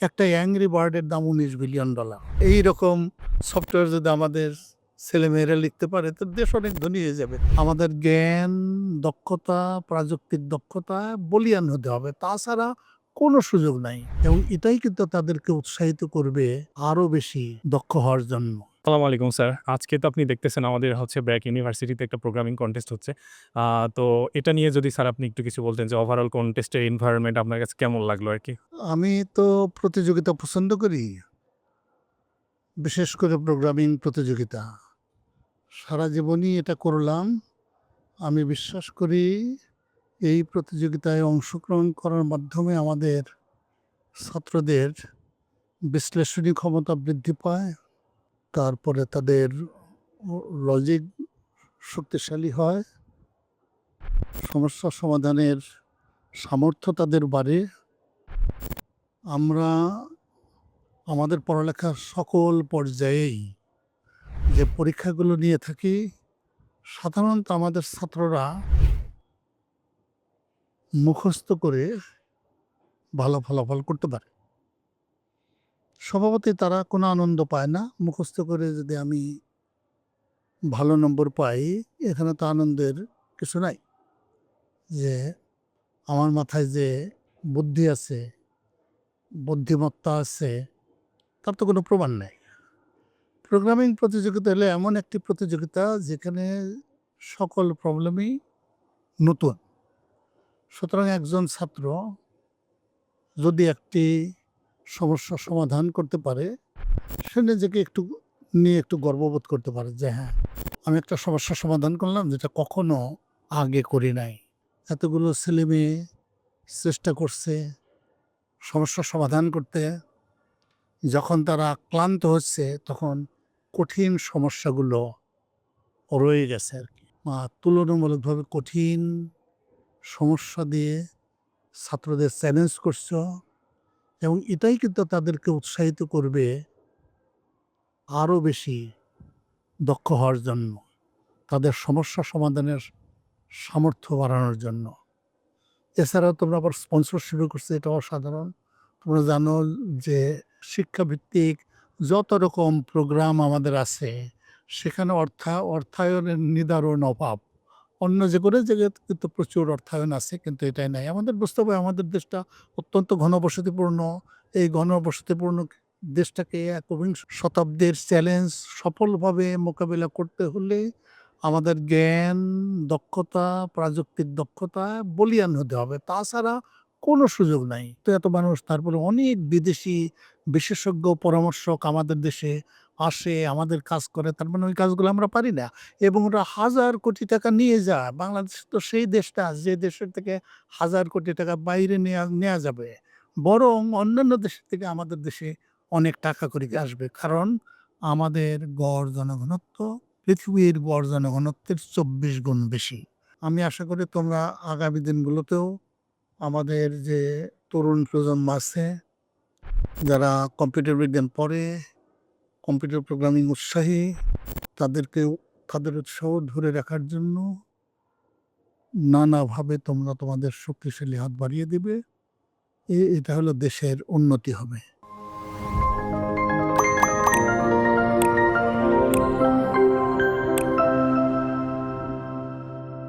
একটা অ্যাংরি বার্ডের দাম উনিশ বিলিয়ন ডলার এই রকম সফটওয়্যার যদি আমাদের ছেলেমেয়েরা লিখতে পারে, তো দেশ অনেক ধনী হয়ে যাবে। আমাদের জ্ঞান, দক্ষতা, প্রযুক্তির দক্ষতা বলিয়ান হতে হবে। তাছাড়া কোনো সুযোগ নাই। এবং এটাই কিন্তু তাদেরকে উৎসাহিত করবে আরও বেশি দক্ষ হওয়ার জন্য। আসসালামু আলাইকুম, স্যার। আজকে তো আপনি দেখতেছেন আমাদের হচ্ছে ব্র্যাক ইউনিভার্সিটিতে একটা প্রোগ্রামিং কন্টেস্ট হচ্ছে। তো এটা নিয়ে যদি স্যার আপনি একটু কিছু বলতেন যে ওভারঅল কন্টেস্টের এনভায়রনমেন্ট আপনার কাছে কেমন লাগল আর কি? আমি তো প্রতিযোগিতা পছন্দ করি। বিশেষ করে প্রোগ্রামিং প্রতিযোগিতা। সারা জীবনই এটা করলাম। আমি বিশ্বাস করি এই প্রতিযোগিতায় অংশগ্রহণ করার মাধ্যমে আমাদের ছাত্রদের বিশ্লেষণী ক্ষমতা বৃদ্ধি পায়। তারপরে তাদের লজিক শক্তিশালী হয়। সমস্যা সমাধানের সামর্থ্য তাদের বাড়ে। আমরা, আমাদের পড়ালেখার সকল পর্যায়েই যে পরীক্ষাগুলো নিয়ে থাকি, সাধারণত আমাদের ছাত্ররা মুখস্থ করে ভালো ফলাফল করতে পারে। স্বভাবতই তারা কোনো আনন্দ পায় না। মুখস্থ করে যদি আমি ভালো নম্বর পাই, এখানে তো আনন্দের কিছু নাই। যে আমার মাথায় যে বুদ্ধি আছে, বুদ্ধিমত্তা আছে, তার তো কোনো প্রমাণ নেই। প্রোগ্রামিং প্রতিযোগিতা হলে এমন একটি প্রতিযোগিতা যেখানে সকল প্রবলেমই নতুন। সুতরাং একজন ছাত্র যদি একটি সমস্যা সমাধান করতে পারে, সে নিজেকে একটু নিয়ে একটু গর্ববোধ করতে পারে যে হ্যাঁ আমি একটা সমস্যা সমাধান করলাম যেটা কখনো আগে করি নাই। এতগুলো ছেলে মেয়ে চেষ্টা করছে সমস্যা সমাধান করতে। যখন তারা ক্লান্ত হচ্ছে তখন কঠিন সমস্যাগুলো রয়ে গেছে আর কি। তুলনামূলকভাবে কঠিন সমস্যা দিয়ে ছাত্রদের চ্যালেঞ্জ করছ। এবং এটাই কিন্তু তাদেরকে উৎসাহিত করবে আরও বেশি দক্ষ হওয়ার জন্য, তাদের সমস্যা সমাধানের সামর্থ্য বাড়ানোর জন্য। এছাড়াও তোমরা আবার স্পন্সর শুরু করছে, এটা অসাধারণ। তোমরা জানো যে শিক্ষাভিত্তিক যত রকম প্রোগ্রাম আমাদের আছে, সেখানে অর্থা, অর্থায়নের নিদারুণ অভাব। অন্য যে করে জায়গায় কিন্তু প্রচুর অর্থায়ন আছে, কিন্তু এটাই নাই। আমাদের বুঝতে হবে আমাদের দেশটা অত্যন্ত ঘনবসতিপূর্ণ। এই ঘনবসতিপূর্ণ দেশটাকে একবিংশ শতাব্দীর চ্যালেঞ্জ সফলভাবে মোকাবিলা করতে হলে আমাদের জ্ঞান, দক্ষতা, প্রযুক্তির দক্ষতা বলিয়ান হতে হবে। তাছাড়া কোনো সুযোগ নাই। তো এত মানুষ, তারপরে অনেক বিদেশি বিশেষজ্ঞ, পরামর্শক আমাদের দেশে আসে, আমাদের কাজ করে, তার মানে ওই কাজগুলো আমরা পারি না। এবং ওরা হাজার কোটি টাকা নিয়ে যায়। বাংলাদেশ তো সেই দেশটা, যে দেশের থেকে হাজার কোটি টাকা বাইরে নেওয়া নেওয়া যাবে। বরং অন্যান্য দেশের থেকে আমাদের দেশে অনেক টাকা করে আসবে। কারণ আমাদের গড় জনঘনত্ব, পৃথিবীর গড় জনঘনত্বের চব্বিশ গুণ বেশি। আমি আশা করি তোমরা আগামী দিনগুলোতেও আমাদের যে তরুণ প্রজন্ম আছে, যারা কম্পিউটার বিজ্ঞান পড়ে কম্পিউটার প্রোগ্রামিং উৎসাহী, তাদেরকে, তাদের উৎসাহ ধরে রাখার জন্য নানাভাবে তোমরা তোমাদের শক্তিশালী হাত বাড়িয়ে দিবে। এটা হলো দেশের উন্নতি হবে।